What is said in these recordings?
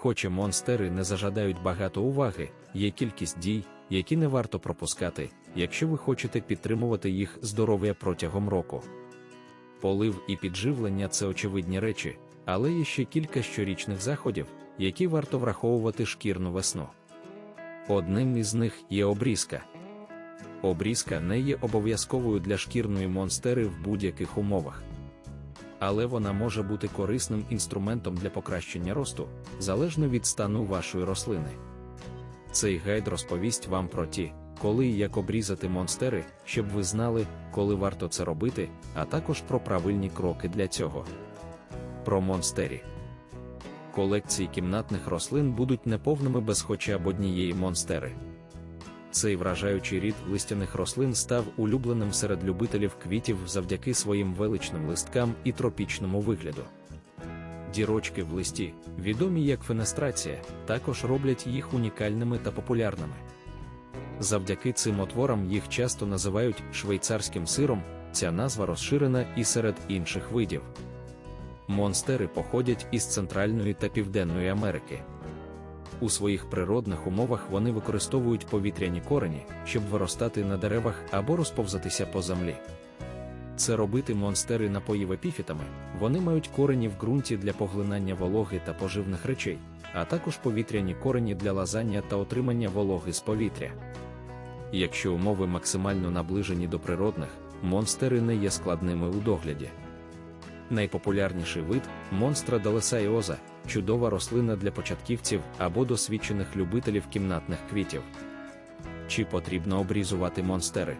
Хоча монстери не зажадають багато уваги, є кількість дій, які не варто пропускати, якщо ви хочете підтримувати їх здоров'я протягом року. Полив і підживлення це очевидні речі, але є ще кілька щорічних заходів, які варто враховувати шкірну весну. Одним із них є обрізка. Обрізка не є обов'язковою для шкірної монстери в будь-яких умовах. Але вона може бути корисним інструментом для покращення росту, залежно від стану вашої рослини. Цей гайд розповість вам про ті, коли і як обрізати монстери, щоб ви знали, коли варто це робити, а також про правильні кроки для цього. Про монстері. Колекції кімнатних рослин будуть неповними без хоча б однієї монстери. Цей вражаючий рід листяних рослин став улюбленим серед любителів квітів завдяки своїм величним листкам і тропічному вигляду. Дірочки в листі, відомі як фенестрація, також роблять їх унікальними та популярними. Завдяки цим отворам їх часто називають швейцарським сиром, ця назва розширена і серед інших видів. Монстери походять із Центральної та Південної Америки. У своїх природних умовах вони використовують повітряні корені, щоб виростати на деревах або розповзатися по землі. Це робити монстери напоїв епіфітами, вони мають корені в ґрунті для поглинання вологи та поживних речей, а також повітряні корені для лазання та отримання вологи з повітря. Якщо умови максимально наближені до природних, монстери не є складними у догляді. Найпопулярніший вид монстра далесайоза чудова рослина для початківців або досвідчених любителів кімнатних квітів. Чи потрібно обрізувати монстери?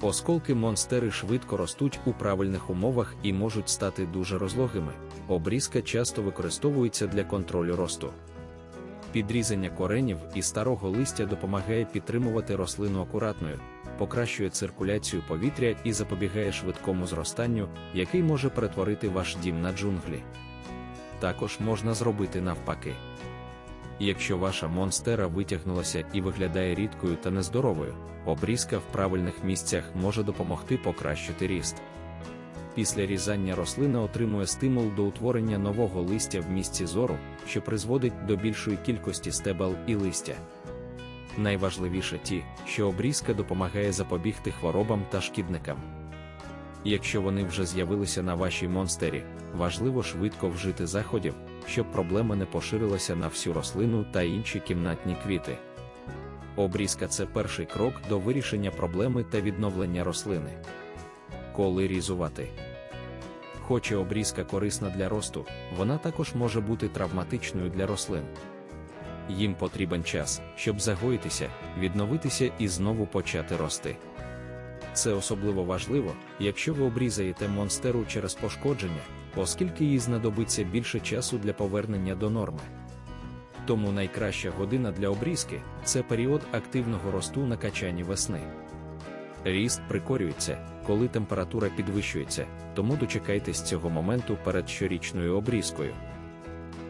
Осколки монстери швидко ростуть у правильних умовах і можуть стати дуже розлогими. Обрізка часто використовується для контролю росту. Підрізання коренів і старого листя допомагає підтримувати рослину акуратною, покращує циркуляцію повітря і запобігає швидкому зростанню, який може перетворити ваш дім на джунглі. Також можна зробити навпаки. Якщо ваша монстера витягнулася і виглядає рідкою та нездоровою, обрізка в правильних місцях може допомогти покращити ріст. Після різання рослина отримує стимул до утворення нового листя в місці зору, що призводить до більшої кількості стебел і листя. Найважливіше ті, що обрізка допомагає запобігти хворобам та шкідникам. Якщо вони вже з'явилися на вашій монстері, важливо швидко вжити заходів, щоб проблема не поширилася на всю рослину та інші кімнатні квіти. Обрізка це перший крок до вирішення проблеми та відновлення рослини. Коли різувати. Хоча обрізка корисна для росту, вона також може бути травматичною для рослин. Їм потрібен час, щоб загоїтися, відновитися і знову почати рости. Це особливо важливо, якщо ви обрізаєте монстеру через пошкодження, оскільки їй знадобиться більше часу для повернення до норми. Тому найкраща година для обрізки це період активного росту на качанні весни. Ріст прикорюється, коли температура підвищується, тому дочекайтесь цього моменту перед щорічною обрізкою.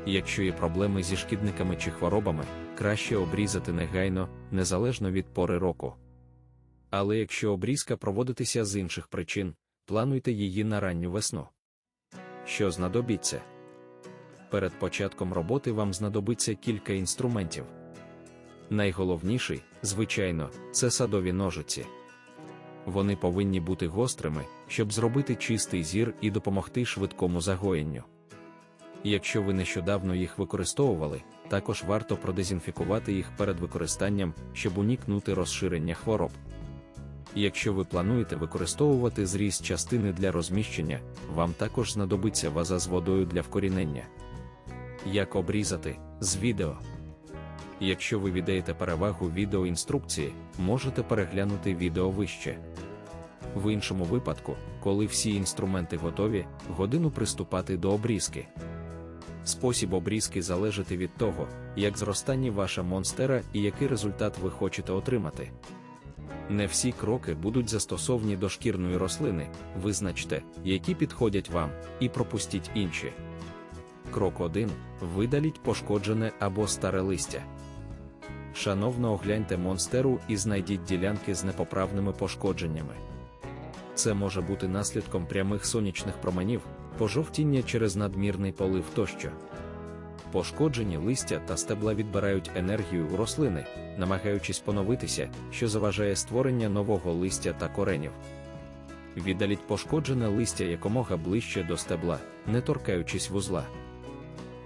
Якщо є проблеми зі шкідниками чи хворобами, краще обрізати негайно, незалежно від пори року. Але якщо обрізка проводитися з інших причин, плануйте її на ранню весну. Що знадобиться? Перед початком роботи вам знадобиться кілька інструментів. Найголовніший, звичайно, це садові ножиці. Вони повинні бути гострими, щоб зробити чистий зір і допомогти швидкому загоєнню. Якщо ви нещодавно їх використовували, також варто продезінфікувати їх перед використанням, щоб уникнути розширення хвороб. Якщо ви плануєте використовувати зріз частини для розміщення, вам також знадобиться ваза з водою для вкорінення. Як обрізати з відео. Якщо ви віддаєте перевагу відеоінструкції, можете переглянути відео вище. В іншому випадку, коли всі інструменти готові, годину приступати до обрізки. Спосіб обрізки залежить від того, як зростання ваша монстера і який результат ви хочете отримати. Не всі кроки будуть застосовані до шкірної рослини, визначте, які підходять вам, і пропустіть інші. Крок 1. Видаліть пошкоджене або старе листя. Шановно огляньте монстеру і знайдіть ділянки з непоправними пошкодженнями. Це може бути наслідком прямих сонячних променів, пожовтіння через надмірний полив тощо. Пошкоджені листя та стебла відбирають енергію у рослини, намагаючись поновитися, що заважає створення нового листя та коренів. Віддаліть пошкоджене листя якомога ближче до стебла, не торкаючись вузла.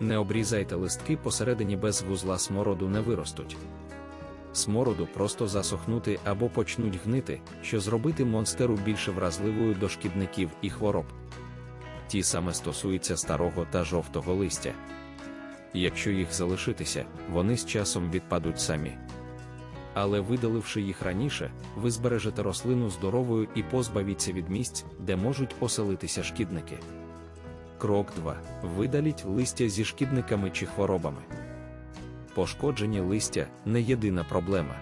Не обрізайте листки посередині без вузла смороду не виростуть. Смороду просто засохнути або почнуть гнити, що зробити монстеру більше вразливою до шкідників і хвороб. Ті саме стосуються старого та жовтого листя. Якщо їх залишитися, вони з часом відпадуть самі. Але видаливши їх раніше, ви збережете рослину здоровою і позбавіться від місць, де можуть оселитися шкідники. Крок 2. Видаліть листя зі шкідниками чи хворобами. Пошкоджені листя не єдина проблема.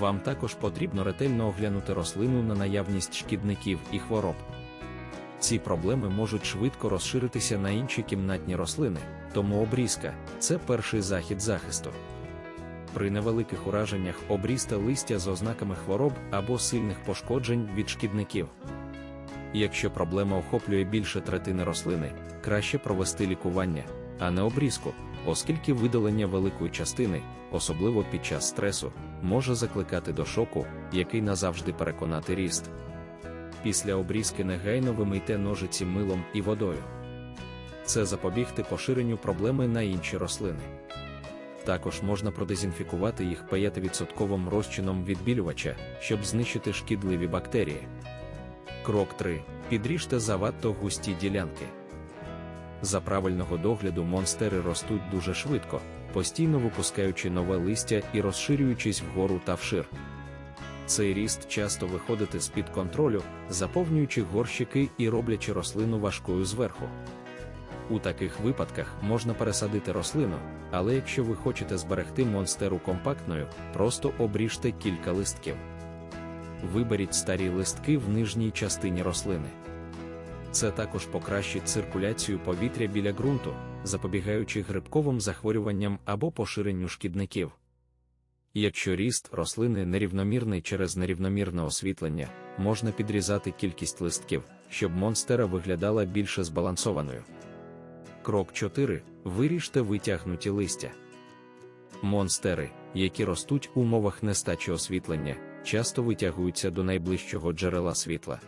Вам також потрібно ретельно оглянути рослину на наявність шкідників і хвороб. Ці проблеми можуть швидко розширитися на інші кімнатні рослини, тому обрізка це перший захід захисту. При невеликих ураженнях обрізьте листя з ознаками хвороб або сильних пошкоджень від шкідників. Якщо проблема охоплює більше третини рослини, краще провести лікування, а не обрізку, оскільки видалення великої частини, особливо під час стресу, може закликати до шоку, який назавжди переконати ріст. Після обрізки негайно вимийте ножиці милом і водою. Це запобігти поширенню проблеми на інші рослини. Також можна продезінфікувати їх 5% розчином відбілювача, щоб знищити шкідливі бактерії. Крок 3. Підріжте завадто густі ділянки. За правильного догляду монстери ростуть дуже швидко, постійно випускаючи нове листя і розширюючись вгору та вшир. Цей ріст часто виходить з-під контролю, заповнюючи горщики і роблячи рослину важкою зверху. У таких випадках можна пересадити рослину, але якщо ви хочете зберегти монстеру компактною, просто обріжте кілька листків. Виберіть старі листки в нижній частині рослини. Це також покращить циркуляцію повітря біля ґрунту, запобігаючи грибковим захворюванням або поширенню шкідників. Якщо ріст рослини нерівномірний через нерівномірне освітлення, можна підрізати кількість листків, щоб монстера виглядала більше збалансованою. Крок 4. Виріжте витягнуті листя. Монстери, які ростуть у умовах нестачі освітлення, часто витягуються до найближчого джерела світла.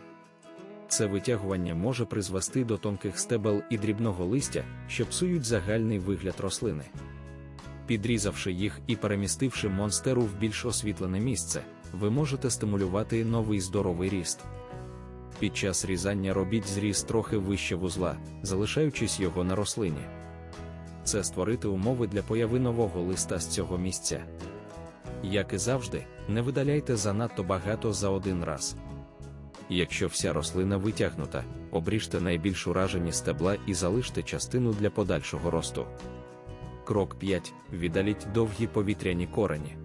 Це витягування може призвести до тонких стебел і дрібного листя, що псують загальний вигляд рослини. Підрізавши їх і перемістивши монстеру в більш освітлене місце, ви можете стимулювати новий здоровий ріст. Під час різання робіть зріз трохи вище вузла, залишаючись його на рослині. Це створити умови для появи нового листа з цього місця. Як і завжди, не видаляйте занадто багато за один раз. Якщо вся рослина витягнута, обріжте найбільш уражені стебла і залиште частину для подальшого росту. Крок 5. Віддаліть довгі повітряні корені.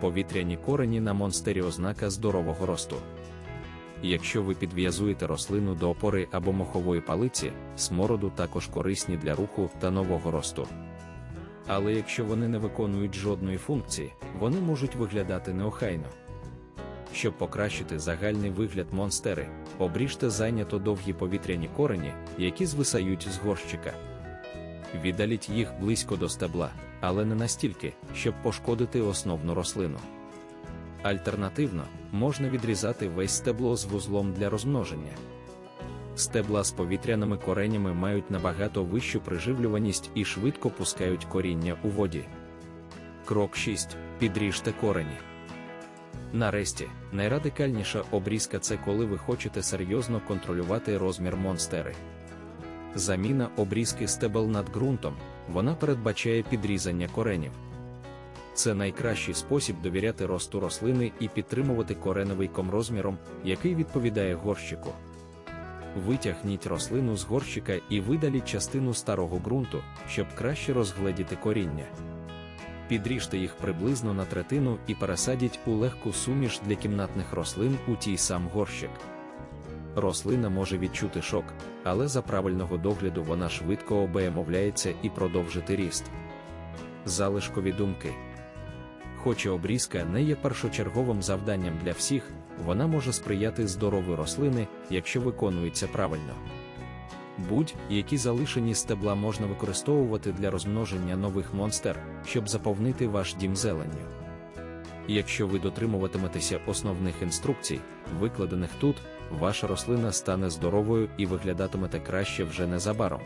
Повітряні корені на монстері ознака здорового росту. Якщо ви підв'язуєте рослину до опори або мохової палиці, смороду також корисні для руху та нового росту. Але якщо вони не виконують жодної функції, вони можуть виглядати неохайно. Щоб покращити загальний вигляд монстери, обріжте зайнято довгі повітряні корені, які звисають з горщика. Віддаліть їх близько до стебла, але не настільки, щоб пошкодити основну рослину. Альтернативно, можна відрізати весь стебло з вузлом для розмноження. Стебла з повітряними коренями мають набагато вищу приживлюваність і швидко пускають коріння у воді. Крок 6. Підріжте корені. Нарешті, найрадикальніша обрізка це коли ви хочете серйозно контролювати розмір монстери. Заміна обрізки стебел над ґрунтом, вона передбачає підрізання коренів. Це найкращий спосіб довіряти росту рослини і підтримувати кореневий ком розміром, який відповідає горщику. Витягніть рослину з горщика і видаліть частину старого ґрунту, щоб краще розгледіти коріння. Підріжте їх приблизно на третину і пересадіть у легку суміш для кімнатних рослин у тій сам горщик. Рослина може відчути шок, але за правильного догляду вона швидко обеємовляється і продовжити ріст. Залишкові думки. Хоча обрізка не є першочерговим завданням для всіх, вона може сприяти здоровій рослини, якщо виконується правильно. Будь-які залишені стебла можна використовувати для розмноження нових монстер, щоб заповнити ваш дім зеленню. Якщо ви дотримуватиметеся основних інструкцій, викладених тут, ваша рослина стане здоровою і виглядатимете краще вже незабаром.